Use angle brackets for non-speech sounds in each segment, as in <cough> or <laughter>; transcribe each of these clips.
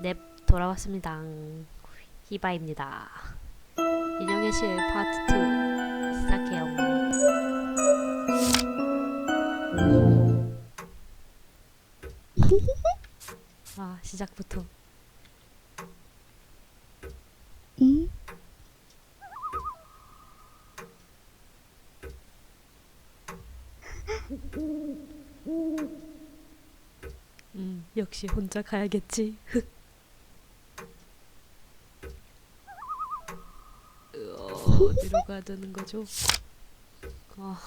넵 돌아왔습니다. 히바입니다. 인형의 실 파트 2 시작해요. <laughs> 아 시작부터 응? 음 역시 혼자 가야겠지. 흑. 어, 가야 되는 거죠? 아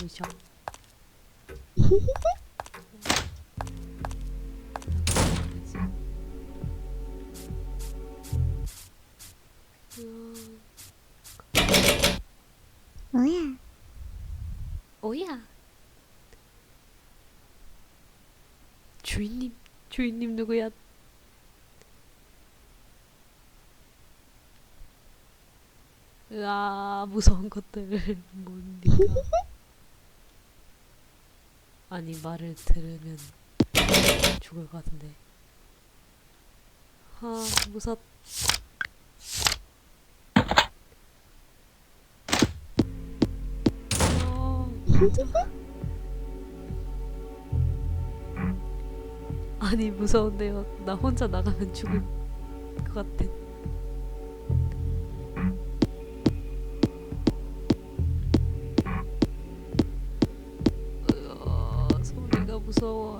보이죠? 음, 뭐야? 오야 주인님 주인님 누구야? 으아 무서운 것들 뭡니까? 아니 말을 들으면 죽을 것 같은데. 아 무섭. 어. 아니 무서운데요. 나 혼자 나가면 죽을 것 같아. 무서워.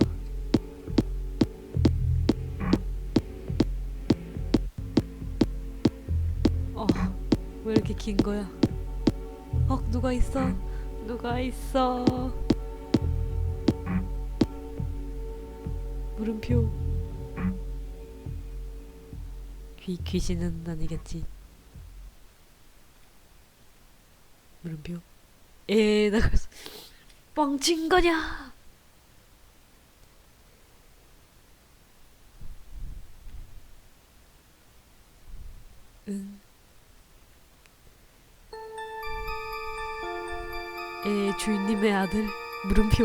어, 왜 이렇게 긴 거야? 어, 누가 있어? 누가 있어? 물음표. 귀 귀신은 아니겠지. 물음표. 에 나가서 뻥친 거냐? 에 주인님의 아들 물음표.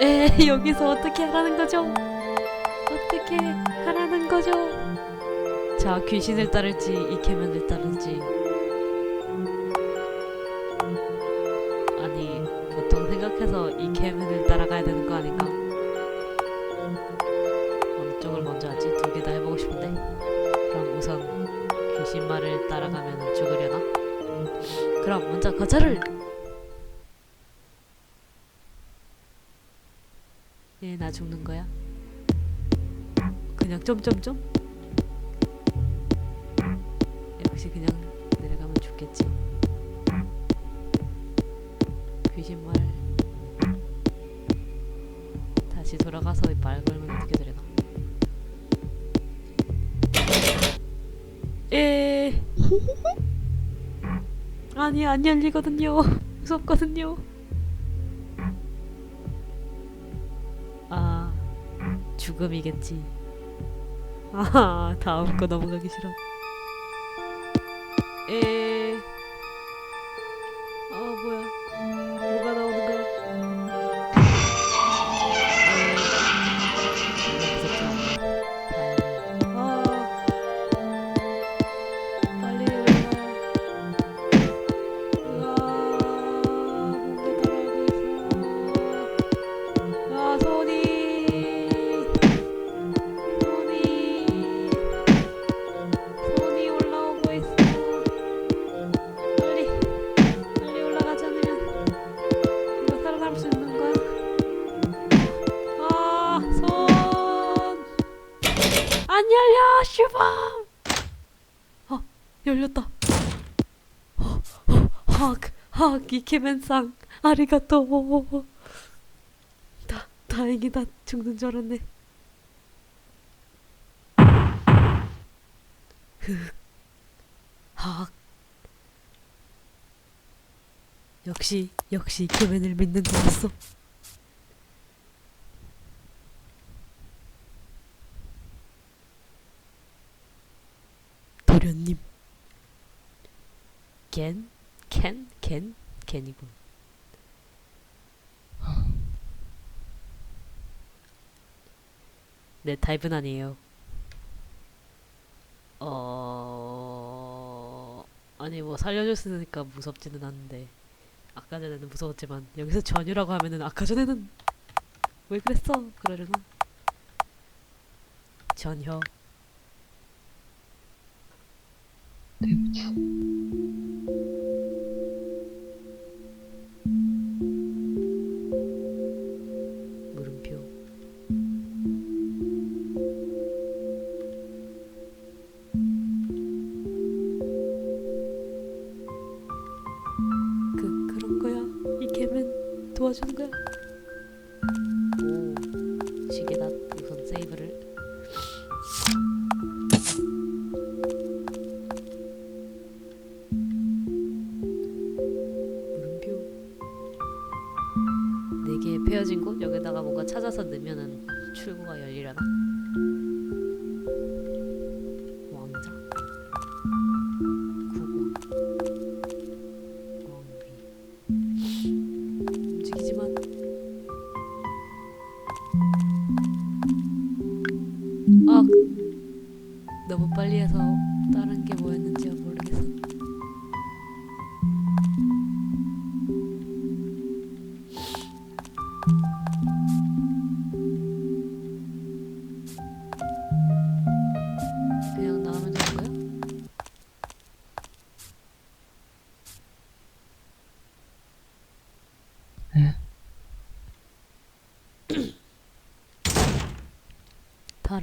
에 여기서 어떻게 하라는 거죠? 어떻게 하라는 거죠? 자 귀신을 따를지 이케면을 따를지 아니 보통 생각해서 이케면을 그럼 먼저 거절을! 얘 나 죽는 거야? 그냥 점점점? 역시 그냥 내려가면 죽겠지. 귀신말 다시 돌아가서 말 걸면 어떻게 되려나? 에 아니 안 열리거든요. 무섭거든요. 아 죽음이겠지. 아 다음 거 넘어가기 싫어. 에. 학, 이케멘상, 아리가또. 다, 다행이다. 죽는 줄 알았네. 흑, 학. 역시 역시 이케맨을 믿는 거였어. 도련님 겐? 캔? 겐? 겐이군. 내 타입은 아니에요. 어... 아니 뭐 살려줬으니까 무섭지는 않은데 아까 전에는 무서웠지만 여기서 전유라고 하면은 아까 전에는 왜 그랬어? 그러려나? 전혀 물음표 개면 도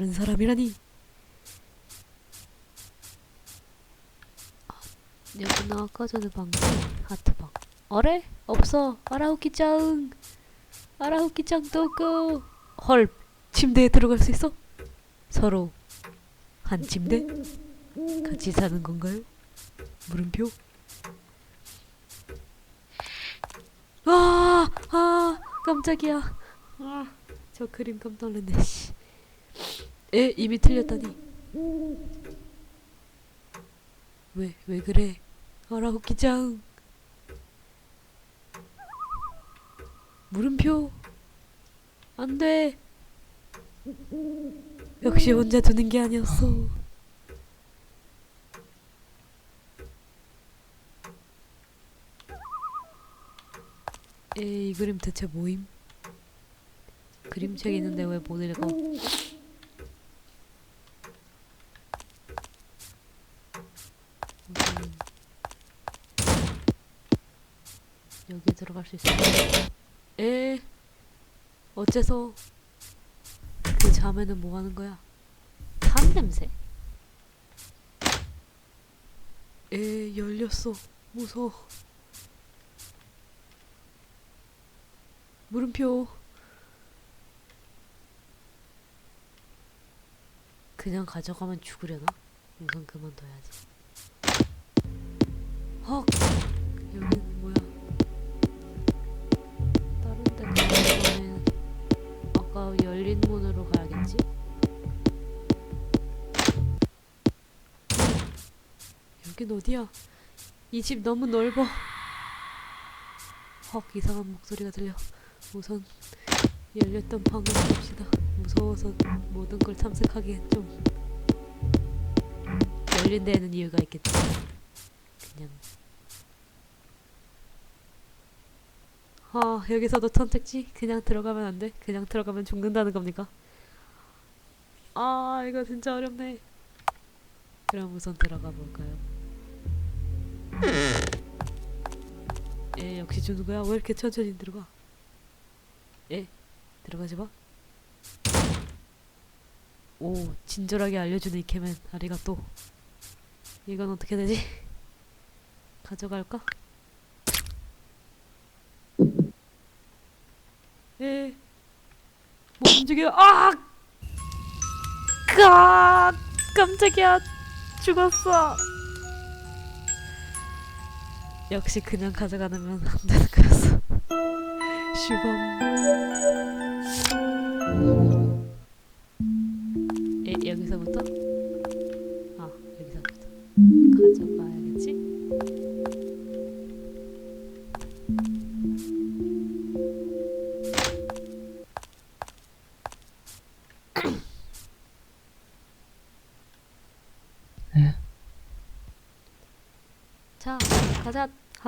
다른 사람이라니. 아, 여기는 아까 전에 방 하트방. 어래? 없어. 아라우키짱. 아라우키짱 또고. 헐. 침대에 들어갈 수 있어? 서로 한 침대? 같이 사는 건가요? 물음표? 아, 아, 깜짝이야. 아, 저 그림 깜짝 놀랐네. 씨. 에, 이미 틀렸다니. 왜, 왜 그래? 아라우키짱. 물음표. 안 돼. 역시 혼자 두는 게 아니었어. 에, 이 그림 대체 뭐임? 그림책 있는데 왜 못 읽어? 우선 들어갈 수 있어. 에, 어째서 그 자매는 뭐 하는 거야? 탄 냄새? 에, 열렸어. 무서워. 물음표. 그냥 가져가면 죽으려나? 우선 그만둬야지. 헉! 여기 아까 열린 문으로 가야겠지? 여긴 어디야? 이 집 너무 넓어. 헉, 이상한 목소리가 들려. 우선 열렸던 방으로 갑시다. 무서워서 모든 걸 탐색하기엔 좀 열린 데에는 이유가 있겠지. 그냥 아 여기서도 선택지 그냥 들어가면 안 돼? 그냥 들어가면 죽는다는 겁니까? 아 이거 진짜 어렵네. 그럼 우선 들어가 볼까요? 에 역시 주는 거야? 왜 이렇게 천천히 들어가? 에 들어가지 마. 오 친절하게 알려주는 이케맨 아리가또. 이건 어떻게 되지? <laughs> 가져갈까? 에, 못 움직여. 아! 까! 깜짝이야. 죽었어. 역시 그냥 가져가면 안 되는 거였어. 슈범. 에, 여기서부터?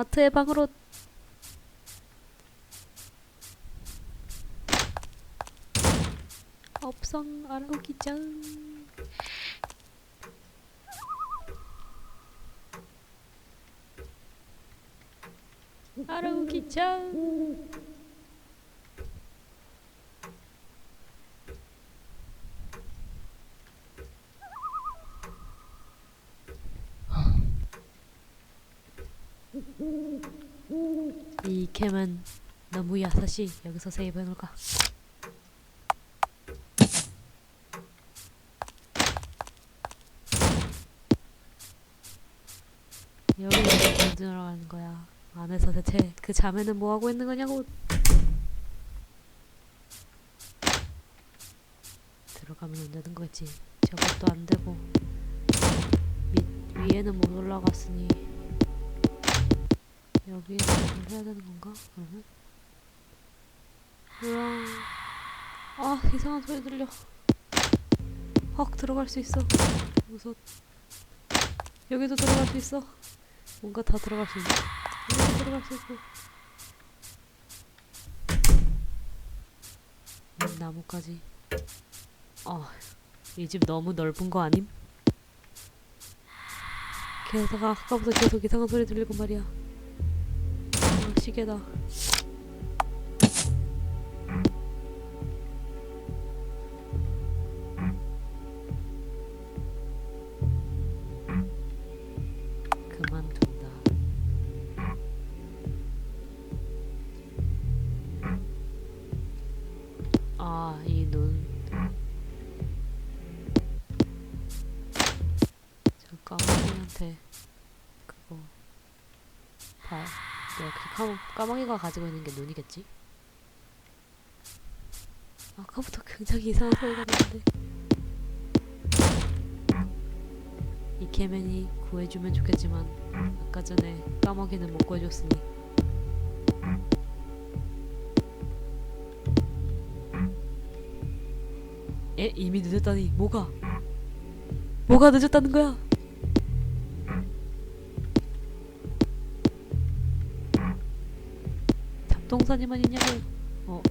하트의 방으로. 업성 아르기장. 아르기장. 캠은 너무 야사시 여기서 세이브 해놓을까? 여기 왜 들어가는 거야? 안에서 대체 그 자매는 뭐 하고 있는 거냐고? 들어가면 안 되는 거지. 저것도 안 되고 밑 위에는 못 올라갔으니 여기에서 뭘 해야 되는 건가? 그러면? 우와. 아 이상한 소리 들려. 확 들어갈 수 있어. 무서. 여기도 들어갈 수 있어. 뭔가 다 들어갈 수 있네. 여기도 들어갈 수 있고. 이 나무까지. 아, 이집 너무 넓은 거 아님? 게다가 아까부터 계속 이상한 소리 들리고 말이야. 아, 시계다. 그만둔다. 아, 이 눈. 저 까마귀한테 그거 봐. 까마, 까마귀가 가지고 있는 게 눈이겠지? 아까부터 굉장히 이상한 소리가 나는데 이 개맨이 구해주면 좋겠지만 아까 전에 까마귀는 못 구해줬으니 에? 이미 늦었다니 뭐가? 뭐가 늦었다는 거야? 동사니만 있냐고 어.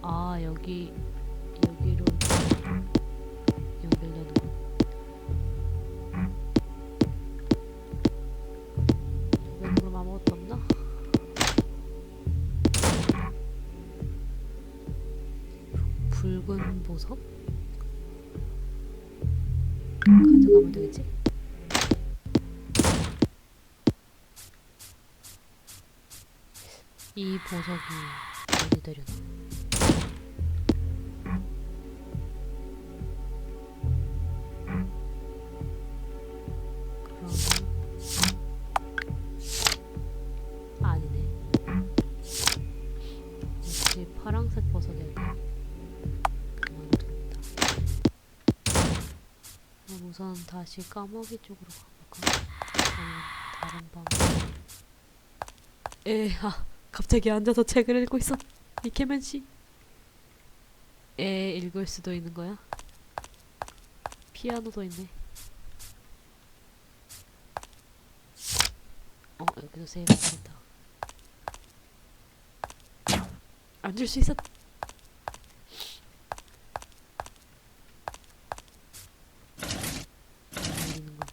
아 여기 여기로 연결되는 거 주변에 그럼 아무것도 없나? 붉은 보석? 가져가면 되겠지? 이 보석이 어디. 그럼 우선 다시 까마귀 쪽으로 가볼까? 아니면 다른 방. 에, 아, 갑자기 앉아서 책을 읽고 있어. 이케맨 씨. 에, 읽을 수도 있는 거야? 피아노도 있네. 어, 여기도 세이브 됐다. 앉을 수 있어. 읽는 거.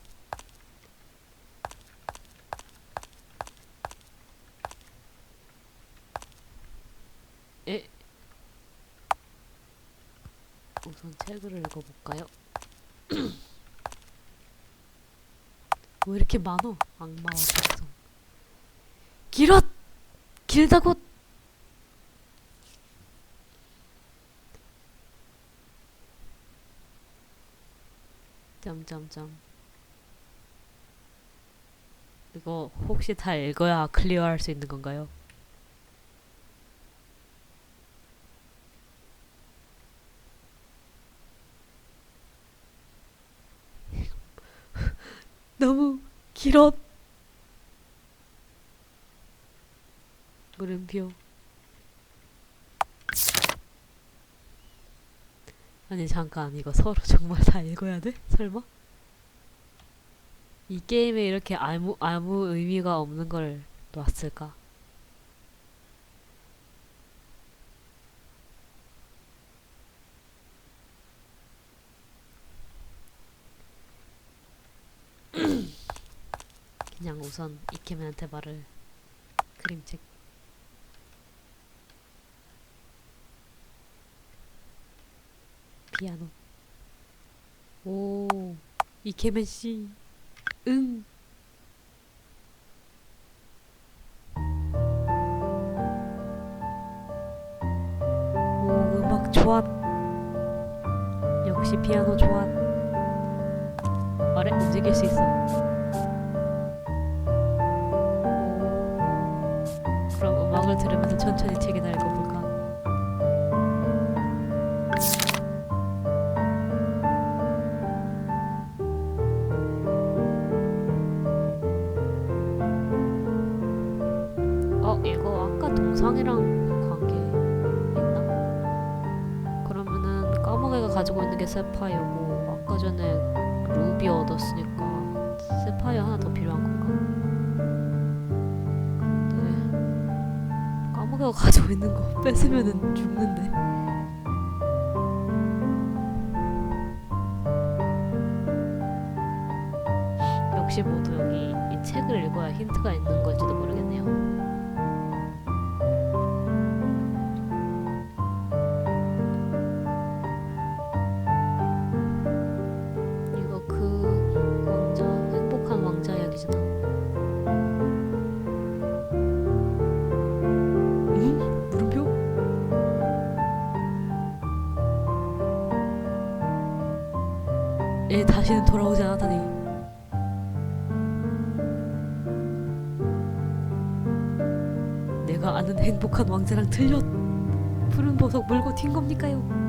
에? 책을 읽어볼까요? <clears throat> 왜 이렇게 많어? 악마와 백성 길어! 길다고! 점점점 이거 혹시 다 읽어야 클리어할 수 있는 건가요? 길어. 물음표. 아니 잠깐 이거 서로 정말 다 읽어야 돼? 설마? 이 게임에 이렇게 아무 아무 의미가 없는 걸 놨을까? 그냥 우선 이케맨한테 말을 그림책. 피아노. 오 이케맨 씨 응. 오 음악 좋았. 역시 피아노 좋았. 아래 움직일 수 있어 들으면서 천천히 책이나 읽어볼까 어 이거 아까 동상이랑 관계 있나? 그러면은 까마귀가 가지고 있는 게 세파이어고 아까 전에 루비 얻었으니까 세파이어 하나 더 필요한 건 가? 근데 까마귀가 가지고 있는 거 뺏으면은 죽는데 역시 모두 여기 이 책을 읽어야 힌트가 있는 다시는 돌아오지 않았다니. 내가 아는 행복한 왕자랑 틀렸. 푸른 보석 물고 튄 겁니까요?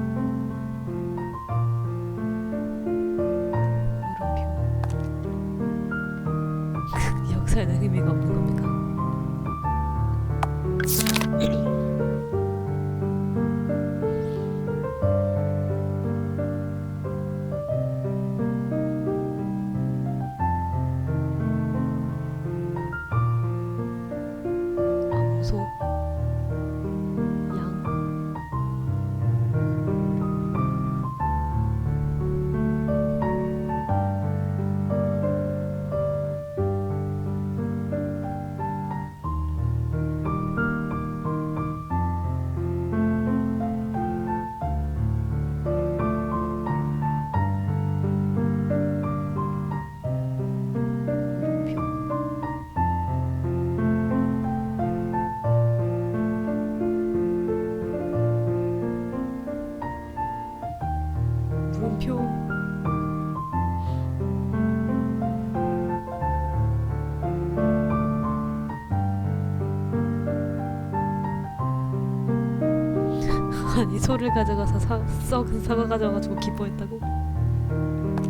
아니 소를 가져가서 사, 썩은 사과 가져가지고 기뻐했다고?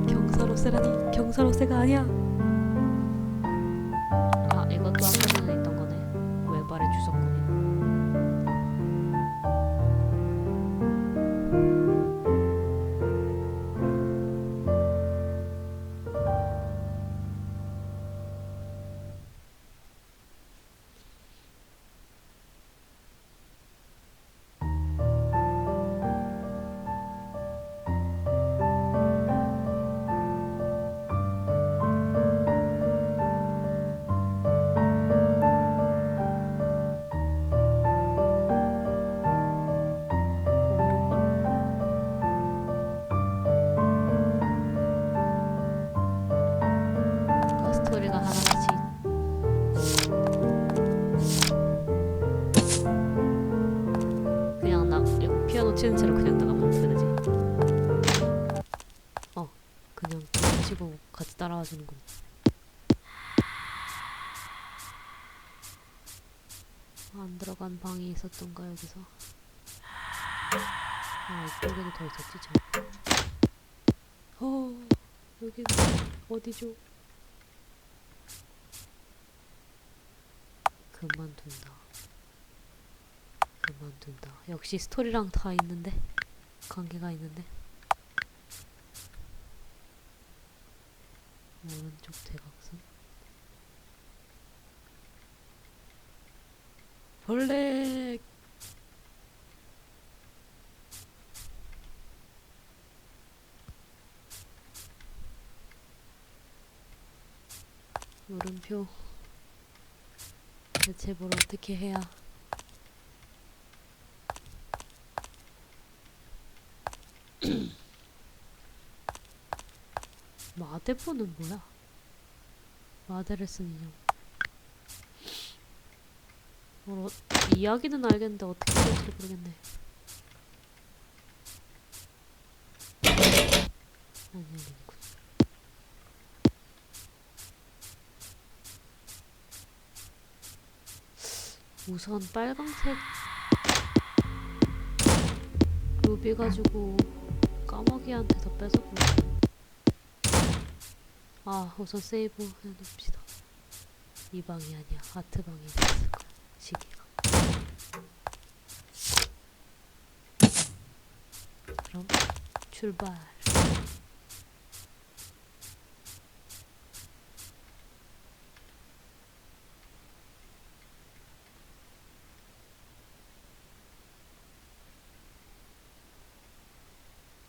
경사로세라니 경사로세가 아니야 주는군 안 들어간 방이 있었던가 여기서 아 이쪽에도 더 있었지 참 어, 여기는 어디죠? 그만둔다. 그만둔다. 역시 스토리랑 다 있는데 관계가 있는데. 오른쪽 대각선. 벌레 물음표 대체 뭘 어떻게 해야 마대포는 뭐야? 마대를 쓴 인형. 뭘 어, 이야기는 알겠는데 어떻게 될지 모르겠네. 아니 아니군. 우선 빨강색 루비 가지고 까마귀한테서 뺏어볼게. 아 우선 세이브 해놓읍시다. 이 방이 아니야. 아트 방이 됐을 거야 시기가. 그럼 출발.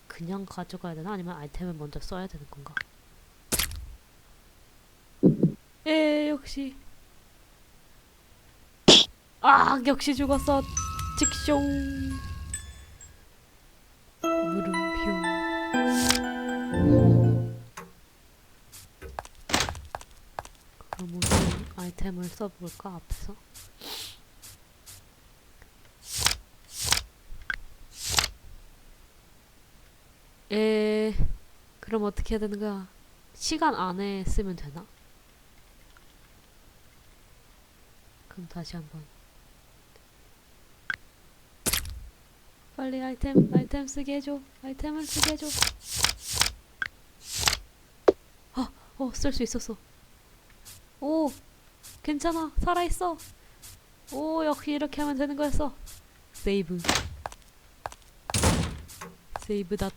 그냥 가져가야 되나? 아니면 아이템을 먼저 써야 되는 건가 에 역시. 아 역시 죽었어. 직숑 물음표. 그럼 우선 아이템을 써볼까 앞에서? 에 그럼 어떻게 해야 되는 거야 시간 안에 쓰면 되나? 그럼 다시 한번. 빨리 아이템 아이템 쓰게 해줘. 아이템을 쓰게 해줘. 어어쓸 수 있었어. 오 괜찮아. 살아있어. 오 역시 이렇게 하면 되는 거였어. 세이브. 세이브 닷.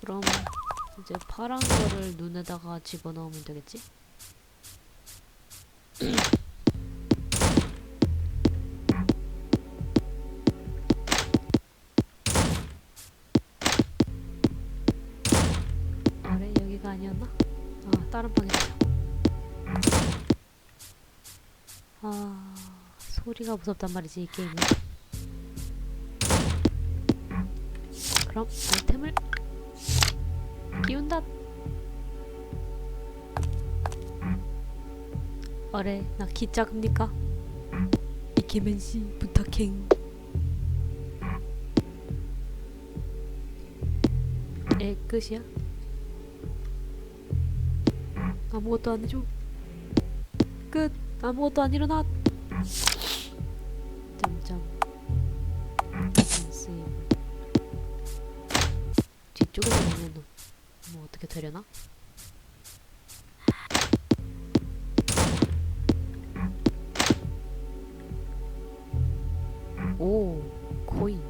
그럼 이제 파란 거를 눈에다가 집어넣으면 되겠지? 아래 여기가 아니었나? 아 다른 방이다. 아 소리가 무섭단 말이지 이 게임은. 그럼 아이템을 끼운다. 어래 나키 작습니까? 이케맨 씨 부탁행. 에 끝이야? 아무것도 안 해줘. 끝. 아무것도 안 일어나. 점점. 뭐 어떻게 되려나? 오 코인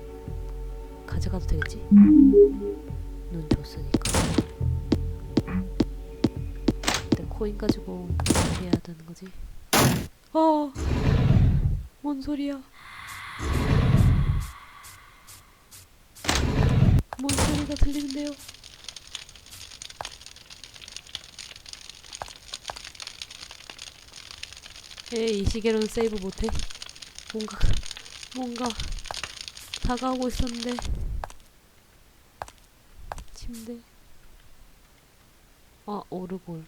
가져가도 되겠지? 눈 줬으니까 근데 코인 가지고 해야 되는 거지? 어! 뭔 소리야? 뭔 소리가 들리는데요? 에이, 이 시계로는 세이브 못해. 뭔가, 뭔가, 다가오고 있었는데. 침대. 아, 오르골.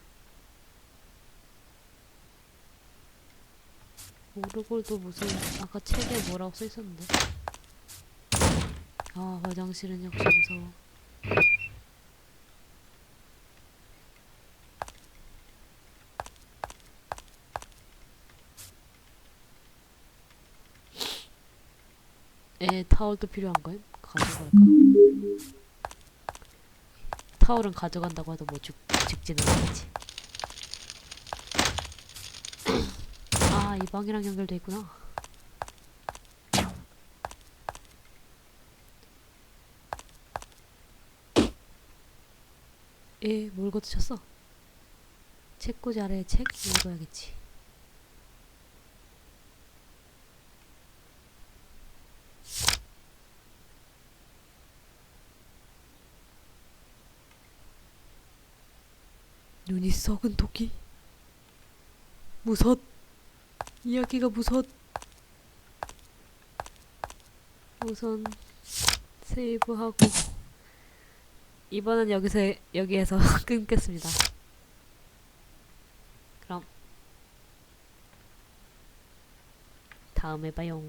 오르골도 무슨, 아까 책에 뭐라고 써있었는데. 아, 화장실은 역시 무서워. 에 타월도 필요한 거임? 가져갈까? 타월은 가져간다고 해도 뭐 죽, 죽지는 않겠지. 아, 이 방이랑 연결돼 있구나. 에, 뭘 거두셨어? 책꽂이 아래에 책 읽어야겠지. 눈 이 썩은 토끼. 무엇? 이야기가 무엇? 우선 세이브하고 이번은 여기서 여기에서 <laughs> 끊겠습니다. 그럼 다음에 봐요.